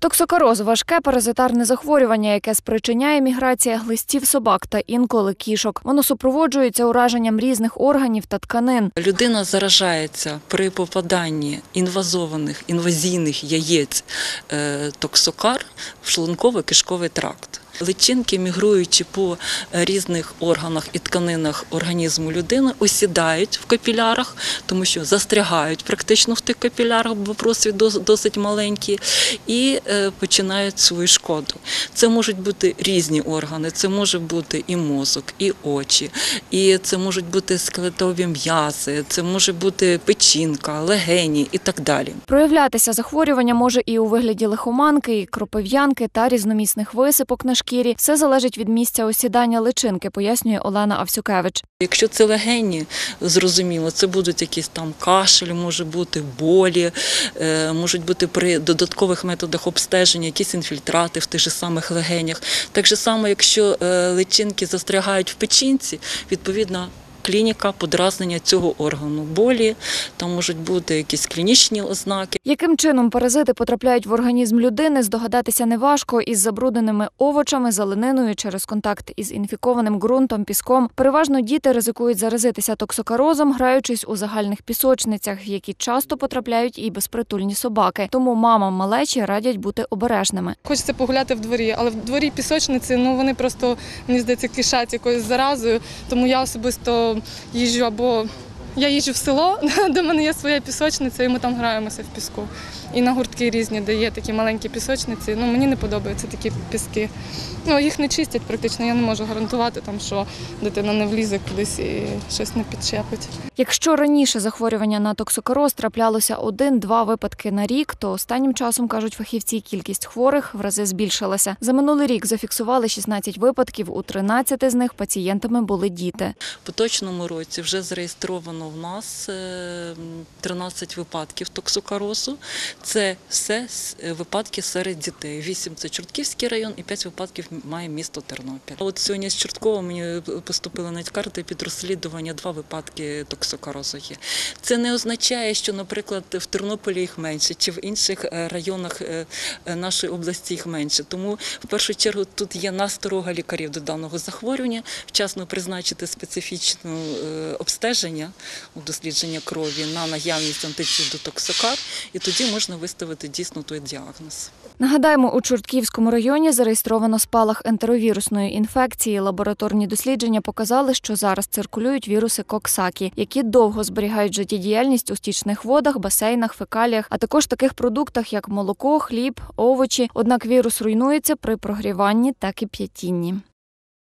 Токсокароз важке паразитарне захворювання, яке спричиняє міграція глистів собак та інколи кішок. Воно супроводжується ураженням різних органів та тканин. Людина заражається при попаданні інвазованих інвазійних яєць е, токсокар в шлунково-кишковий тракт. Личинки, мігруючи по е, різних органах і тканинах організму людини, осідають в капілярах, тому що застрягають практично в тих капілярах, бо просвіт досить маленький, і е, починають свою шкоду. Це можуть бути різні органи, це може бути і мозок, і очі, і це можуть бути скелетові м'язи, це може бути печінка, легені і так далі. Проявлятися захворювання може і у вигляді лихоманки, і кропив'янки та різномісних висипок на шкірі. Все залежить від місця осідання личинки, пояснює Олена Авсюкевич. Якщо це легені, зрозуміло, це будуть якісь там кашель, може бути болі, е, можуть бути при додаткових методах обстеження якісь інфільтрати в тих же самих легенях. Так же само, якщо е, личинки застрягають в печінці, відповідно. Клініка подразнення цього органу болі, там можуть бути якісь клінічні ознаки. Яким чином паразити потрапляють в організм людини, здогадатися неважко із забрудненими овочами, зелениною через контакт із інфікованим ґрунтом, піском. Переважно діти ризикують заразитися токсокарозом, граючись у загальних пісочницях, в які часто потрапляють і безпритульні собаки. Тому мамам малечі радять бути обережними. Хочеться погуляти в дворі, але в дворі пісочниці, ну вони просто мені здається кишать якоюсь заразою. Тому я особисто їжджу або я їжджу в село, де в мене є своя пісочниця, і ми там граємося в піску. І на гуртки різні, де є такі маленькі пісочниці. Ну мені не подобаються такі піски. Ну їх не чистять практично. Я не можу гарантувати, там, що дитина не влізе кудись і щось не підчепить. Якщо раніше захворювання на токсокароз траплялося один-два випадки на рік, то останнім часом кажуть фахівці, кількість хворих в рази збільшилася. За минулий рік зафіксували 16 випадків. У 13 з них пацієнтами були діти. В поточному році вже зареєстровано в нас е, 13 випадків токсокарозу. Це все е, випадки серед дітей. 8 – це Чортківський район і 5 випадків має місто Тернопіль. От сьогодні з Чорткова мені поступили навіть карти під розслідування, два випадки токсокарозу є. Це не означає, що, наприклад, в Тернополі їх менше, чи в інших е, районах е, е, нашої області їх менше. Тому в першу чергу тут є насторога лікарів до даного захворювання, вчасно призначити специфічне е, обстеження у дослідження крові на наявність антитіл і тоді можна виставити дійсно той діагноз. Нагадаємо, у Чортківському районі зареєстровано спалах ентеровірусної інфекції. Лабораторні дослідження показали, що зараз циркулюють віруси Коксакі, які довго зберігають життєдіяльність у стічних водах, басейнах, фекаліях, а також таких продуктах, як молоко, хліб, овочі. Однак вірус руйнується при прогріванні та кип'ятінні.